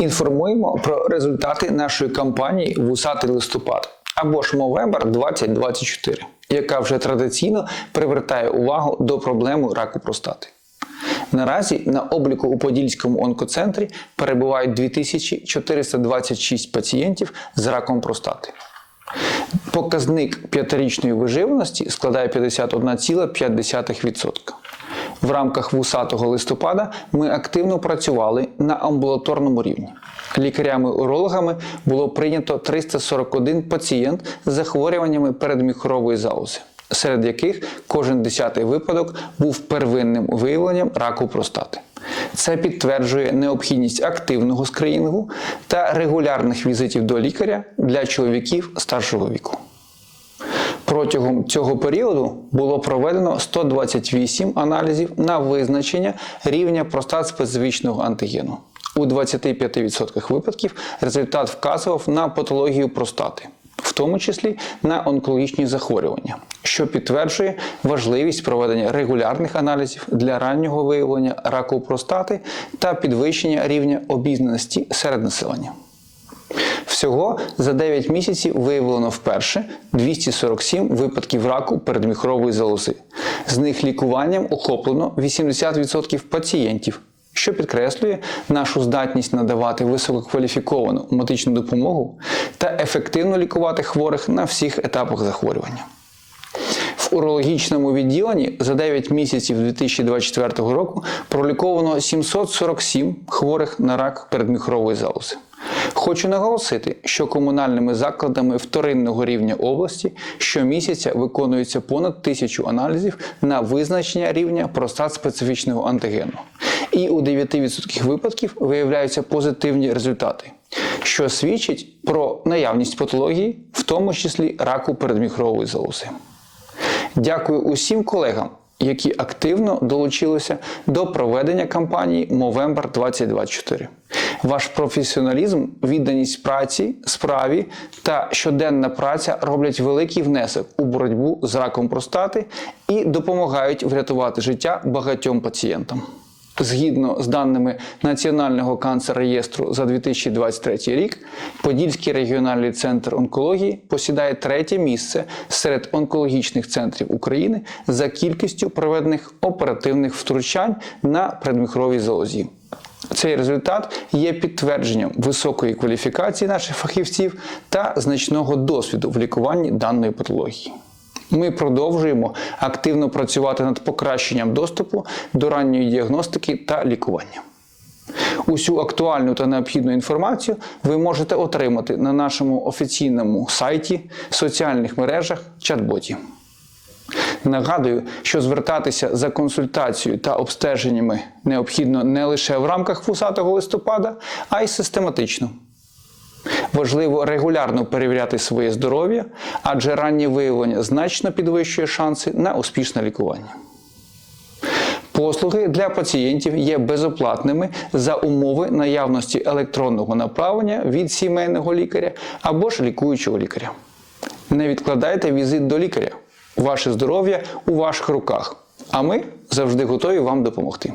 Інформуємо про результати нашої кампанії Вусатий листопад або ж Мовембер 2024, яка вже традиційно привертає увагу до проблеми раку простати. Наразі на обліку у Подільському онкоцентрі перебувають 2426 пацієнтів з раком простати. Показник п'ятирічної виживаності складає 51,5%. В рамках вусатого листопада ми активно працювали на амбулаторному рівні. Лікарями-урологами було прийнято 341 пацієнт з захворюваннями передміхорової залози, серед яких кожен десятий випадок був первинним виявленням раку простати. Це підтверджує необхідність активного скринінгу та регулярних візитів до лікаря для чоловіків старшого віку. Протягом цього періоду було проведено 128 аналізів на визначення рівня простат-специфічного антигену. У 25% випадків результат вказував на патологію простати, в тому числі на онкологічні захворювання, що підтверджує важливість проведення регулярних аналізів для раннього виявлення раку простати та підвищення рівня обізнаності серед населення. Всього за 9 місяців виявлено вперше 247 випадків раку передміхрової залози. З них лікуванням охоплено 80% пацієнтів, що підкреслює нашу здатність надавати висококваліфіковану медичну допомогу та ефективно лікувати хворих на всіх етапах захворювання. В урологічному відділенні за 9 місяців 2024 року проліковано 747 хворих на рак передміхрової залози. Хочу наголосити, що комунальними закладами вторинного рівня області щомісяця виконується понад тисячу аналізів на визначення рівня простат-специфічного антигену. І у 9% випадків виявляються позитивні результати, що свідчить про наявність патології, в тому числі раку передміхрової залози. Дякую усім колегам, які активно долучилися до проведення кампанії Movember 2024. Ваш професіоналізм, відданість праці, справі та щоденна праця роблять великий внесок у боротьбу з раком простати і допомагають врятувати життя багатьом пацієнтам. Згідно з даними Національного канцер-реєстру за 2023 рік, Подільський регіональний центр онкології посідає третє місце серед онкологічних центрів України за кількістю проведених оперативних втручань на предміхровій залозі. Цей результат є підтвердженням високої кваліфікації наших фахівців та значного досвіду в лікуванні даної патології. Ми продовжуємо активно працювати над покращенням доступу до ранньої діагностики та лікування. Усю актуальну та необхідну інформацію ви можете отримати на нашому офіційному сайті, соціальних мережах, чат-боті. Нагадую, що звертатися за консультацією та обстеженнями необхідно не лише в рамках вусатого листопада, а й систематично. Важливо регулярно перевіряти своє здоров'я, адже раннє виявлення значно підвищує шанси на успішне лікування. Послуги для пацієнтів є безоплатними за умови наявності електронного направлення від сімейного лікаря або ж лікуючого лікаря. Не відкладайте візит до лікаря. Ваше здоров'я у ваших руках, а ми завжди готові вам допомогти.